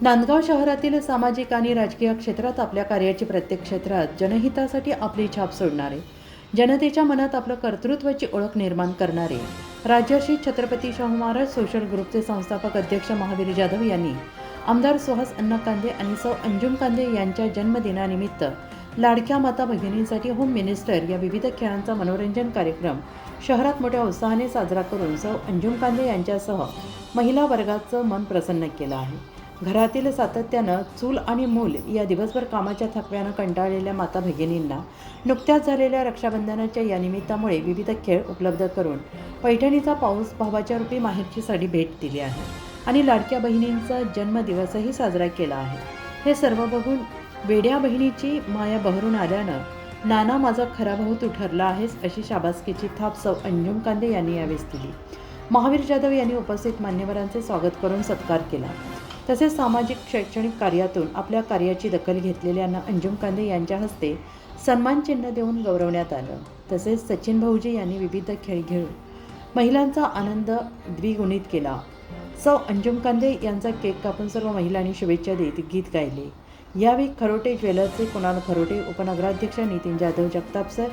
नांदगाव शहरातील सामाजिक आणि राजकीय क्षेत्रात आपल्या कार्याची प्रत्येक क्षेत्रात जनहितासाठी आपली छाप सोडणारे जनतेच्या मनात आपलं कर्तृत्वाची ओळख निर्माण करणारे राज्याशी छत्रपती शाहू महाराज सोशल ग्रुपचे संस्थापक अध्यक्ष महावीर जाधव यांनी आमदार सुहास अण्णा कांदे आणि सौ अंजुम कांदे यांच्या जन्मदिनानिमित्त लाडक्या माता भगिनींसाठी होम मिनिस्टर या विविध खेळांचा मनोरंजन कार्यक्रम शहरात मोठ्या उत्साहाने साजरा करून सौ अंजुम कांदे यांच्यासह महिला वर्गाचं मन प्रसन्न केलं आहे. घरातील सातत्यानं चूल आणि मूल या दिवसभर कामाच्या थकव्यानं कंटाळलेल्या माता भगिनींना नुकत्याच झालेल्या रक्षाबंधनाच्या या निमित्तामुळे विविध खेळ उपलब्ध करून पैठणीचा पाऊस भावाच्या रूपी माहेरची साडी भेट दिली आहे आणि लाडक्या बहिणींचा जन्मदिवसही साजरा केला आहे. हे सर्व बघून वेड्या बहिणीची माया बहरून आल्यानं नाना माझा खरा भाऊ तू ठरला आहेस अशी शाबासकीची थाप सौ अंजुम कांदे यांनी यावेळेस दिली. महावीर जाधव यांनी उपस्थित मान्यवरांचे स्वागत करून सत्कार केला. तसेच सामाजिक शैक्षणिक कार्यातून आपल्या कार्याची दखल घेतलेल्यांना अंजुम कांदे यांच्या हस्ते सन्मान चिन्ह देऊन गौरवण्यात आलं. तसेच सचिन भाऊजी यांनी विविध खेळ खेळून महिलांचा आनंद द्विगुणित केला. सौ अंजुम कांदे यांचा केक कापून सर्व महिलांनी शुभेच्छा देत गीत गायले. यावेळी खरोटे ज्वेलर्सचे कुणाल खरोटे उपनगराध्यक्ष नितीन जाधव जगताप सर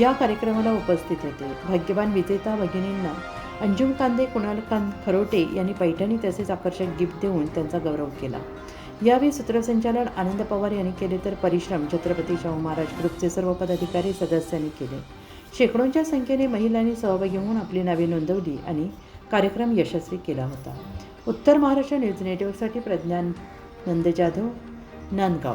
या कार्यक्रमाला उपस्थित होते. भाग्यवान विजेता भगिनींना अंजुम कांदे कुणाल कांद खरोटे यांनी पैठणी तसेच आकर्षक गिफ्ट देऊन त्यांचा गौरव केला. यावेळी सूत्रसंचालन आनंद पवार यांनी केले तर परिश्रम छत्रपती शाहू महाराज ग्रुपचे सर्व पदाधिकारी सदस्यांनी केले. शेकडोंच्या संख्येने महिलांनी सहभागी होऊन आपली नावे नोंदवली आणि कार्यक्रम यशस्वी केला होता. उत्तर महाराष्ट्र न्यूज नेटवर्कसाठी प्रज्ञान नंद जाधव नांदगाव.